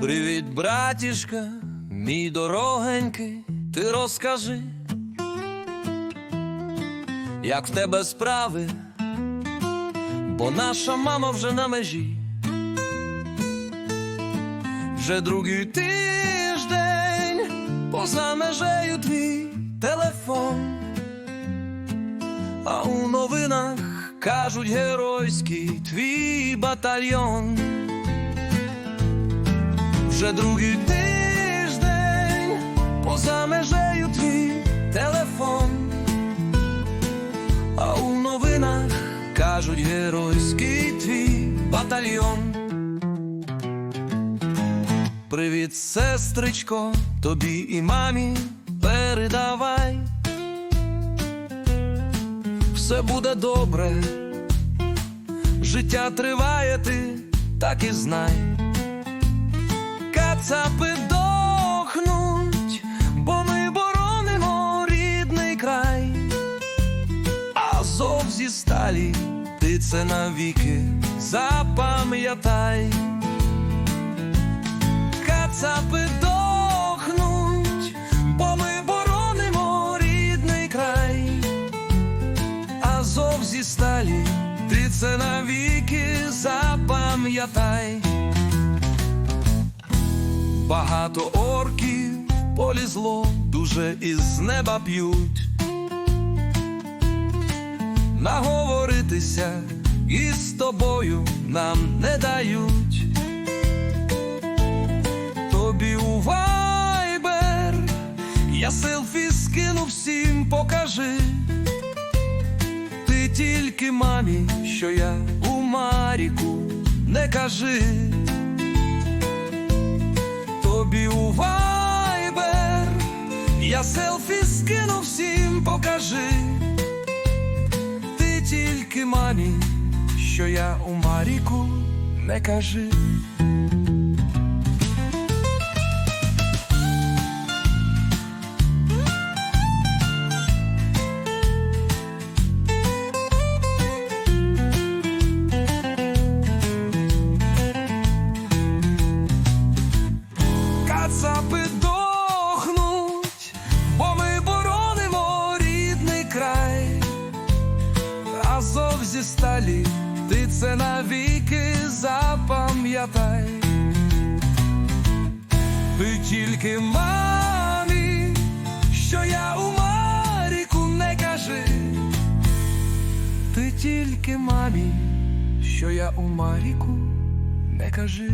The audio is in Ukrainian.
Привіт, братішка, мій дорогенький, ти розкажи, як в тебе справи, бо наша мама вже на межі. Вже другий тиждень поза межею твій телефон. А у новинах кажуть геройський твій батальйон. Вже другий тиждень поза межею твій телефон. А у новинах кажуть геройський твій батальйон. Привіт, сестричко, тобі і мамі передавай. Все буде добре, життя триває, ти так і знай. Сталі, ти це навіки запам'ятай. Кацапи дохнуть, бо ми боронимо рідний край. Азов зі сталі, ти це навіки запам'ятай. Багато орків полізло, дуже із неба п'ють. Наговоритися із тобою нам не дають. Тобі у вайбер я селфі скину всім покажи. Ти тільки мамі, що я у Маріку не кажи. Тобі у вайбер я селфі скину всім покажи. Тільки мамі, що я у Маріку не кажи. Зі сталі, ти це навіки запам'ятай. Ти тільки мамі, що я у Маріку не кажи. Ти тільки мамі, що я у Маріку не кажи.